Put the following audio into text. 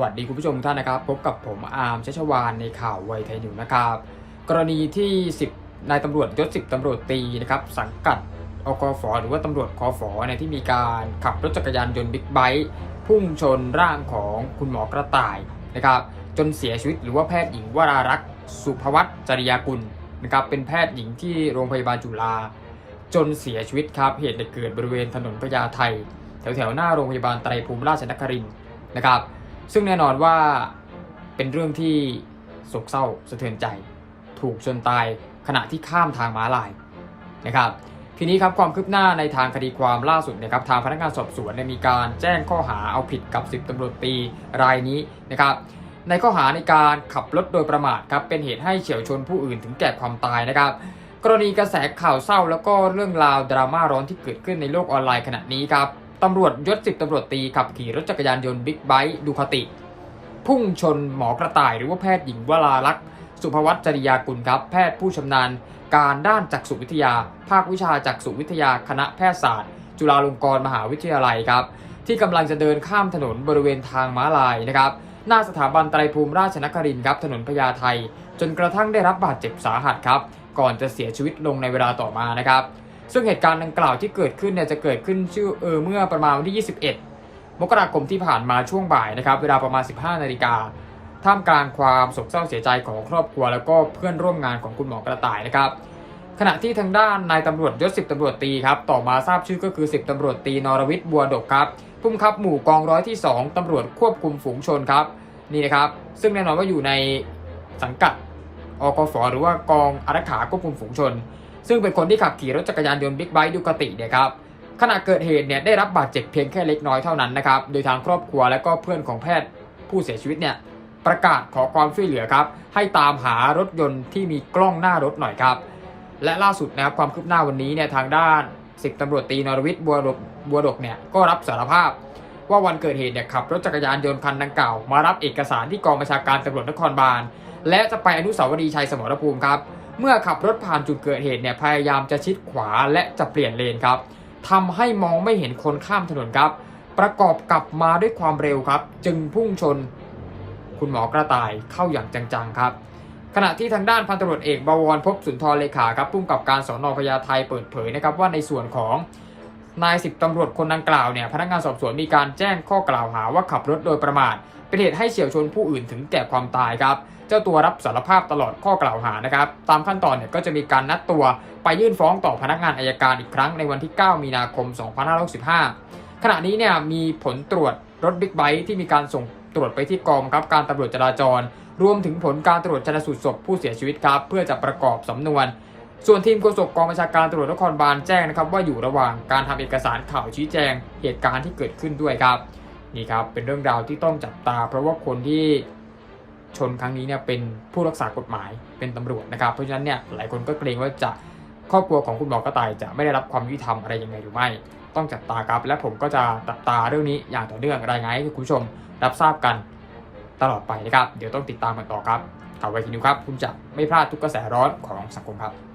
วัสดีคุณผู้ชมท่านนะครับ พบกับผมอาร์มชัชวานในข่าวไวไทยนิวนะครับ กรณีที่ 10นายตำรวจยศ10ตำรวจตีนะครับสังกัดอกฟหรือว่าตำรวจคอฟเนี่ยที่มีการขับรถจักรยานยนต์บิ๊กไบค์พุ่งชนร่างของคุณหมอกระต่ายนะครับ จนเสียชีวิตหรือว่าแพทย์หญิงวรารักษ์สุภวัตจริยากุลนะครับเป็นแพทย์หญิงที่โรงพยาบาลจุฬาจนเสียชีวิตครับเหตุเกิดบริเวณถนนพญาไทแถวๆหน้าโรงพยาบาลไตรภูมิราชนครินนะครับ ซึ่งแน่นอนว่าเป็นเรื่องที่โศกเศร้าสะเทือนใจ ถูกชนตายขณะที่ข้ามทางม้าลายนะครับ ทีนี้ครับความคืบหน้าในทางคดีความล่าสุดนะครับทางพนักงานสอบสวนเนี่ยมีการแจ้งข้อหาเอาผิดกับ 10ตำรวจตีรายนี้นะครับในข้อหาในการขับรถโดยประมาทครับเป็นเหตุให้เฉียวชนผู้อื่นถึงแก่ความตายนะครับ กรณีกระแสข่าวเศร้าแล้วก็เรื่องราวดราม่าร้อนที่เกิดขึ้นในโลกออนไลน์ขณะนี้ครับ ตำรวจยศสิบตำรวจตีขับขี่รถจักรยานยนต์บิ๊กไบค์ดูคาติ พุ่งชนหมอกระต่ายหรือว่าแพทย์หญิงวราลักษณ์สุภวัตจริยากุลครับ แพทย์ผู้ชำนาญการด้านจักษุวิทยา ภาควิชาจักษุวิทยาคณะแพทยศาสตร์ จุฬาลงกรณ์มหาวิทยาลัยครับ ที่กำลังจะเดินข้ามถนนบริเวณทางม้าลายนะครับหน้าสถาบันไตรภูมิราชนครินทร์ครับถนนพญาไทจนกระทั่งได้รับบาดเจ็บสาหัสครับ ก่อนจะเสียชีวิตลงในเวลาต่อมานะครับ ซึ่งเหตุการณ์ดังกล่าวที่เกิดขึ้นเนี่ยจะเกิดขึ้นชื่อเออเมื่อประมาณวันที่ 21 มกราคมที่ผ่านมาช่วงบ่ายนะครับ เวลาประมาณ 15 นาฬิกาท่ามกลางความโศกเศร้าเสียใจของครอบครัว แล้วก็เพื่อนร่วมงานของคุณหมอกระต่ายนะครับ ขณะที่ทางด้านนายตำรวจยศสิบตำรวจตีครับ ต่อมาทราบชื่อก็คือ10ตำรวจตีนรวิทย์บัวดกครับผู้บังคับหมู่กองร้อยที่2ตำรวจควบคุมฝูงชนครับนี่นะครับซึ่งแน่นอนว่าอยู่ในสังกัดอกฟหรือว่ากองอารักขาควบคุมฝูงชน ซึ่งเป็นคนที่ขับขี่รถจักรยานยนต์บิ๊กไบค์ดูกติเนี่ยครับขณะเกิดเหตุเนี่ยได้รับบาดเจ็บเพียงแค่เล็กน้อยเท่านั้นนะครับโดยทางครอบครัวและก็เพื่อนของแพทย์ผู้เสียชีวิตเนี่ยประกาศขอความช่วยเหลือครับ ให้ตามหารถยนต์ที่มีกล้องหน้ารถหน่อยครับ และล่าสุดนะครับความคืบหน้าวันนี้เนี่ยทางด้านสิบตำรวจตีนรวิทย์บัวดกบัวดกเนี่ยก็รับสารภาพ ว่าวันเกิดเหตุเนี่ยขับรถจักรยานยนต์คันดังกล่าว มารับเอกสารที่กองบัญชาการตำรวจนครบาลและจะไปอนุสาวรีย์ชัยสมรภูมิครับ เมื่อขับรถผ่านจุดเกิดเหตุเนี่ยพยายามจะชิดขวาและจะเปลี่ยนเลนครับทำให้มองไม่เห็นคนข้ามถนนครับ ประกอบกับมาด้วยความเร็วครับ จึงพุ่งชน คุณหมอกระต่ายเข้าอย่างจังๆครับ ขณะที่ทางด้านพันตำรวจเอกบวรพบสุนทรเลขาครับพุ่มกับการสอนอพญาไทเปิดเผยนะครับว่าในส่วนของ นายสิบตำรวจคนดังกล่าวเนี่ยพนักงานสอบสวนมีการแจ้งข้อกล่าวหาว่าขับรถโดยประมาทเป็นเหตุให้เฉียวชนผู้อื่นถึงแก่ความตายครับ เจ้าตัวรับสารภาพตลอดข้อกล่าวหานะครับ ตามขั้นตอนเนี่ยก็จะมีการนัดตัวไปยื่นฟ้องต่อพนักงานอายการอีกครั้งในวันที่ 9 มีนาคม 2565 ขณะนี้เนี่ยมีผลตรวจรถบิ๊กไบค์ที่มีการส่งตรวจไปที่กองบังคับการตำรวจจราจร รวมถึงผลการตรวจชนสูตรศพผู้เสียชีวิตครับ เพื่อจะประกอบสำนวน ส่วนทีมโฆษกกองบัญชาการตำรวจนครบาลแจ้งนะครับว่าอยู่ระหว่างการทำเอกสารข่าวชี้แจงเหตุการณ์ที่เกิดขึ้นด้วยครับนี่ครับเป็นเรื่องราวที่ต้องจับตา เพราะว่าคนที่ชนครั้งนี้เนี่ยเป็นผู้รักษากฎหมายเป็นตำรวจนะครับ เพราะฉะนั้นเนี่ยหลายคนก็เกรงว่าจะครอบครัวของคุณหมอกระต่ายจะไม่ได้รับความยุติธรรมอะไรยังไงหรือไม่ ต้องจับตาครับ และผมก็จะจับตาเรื่องนี้อย่างต่อเนื่องรายงานให้คุณผู้ชมรับทราบกันตลอดไปนะครับ เดี๋ยวต้องติดตามกันต่อครับข่าวไวทีนิวครับ คุณจะไม่พลาดทุกกระแสร้อนของสังคมครับ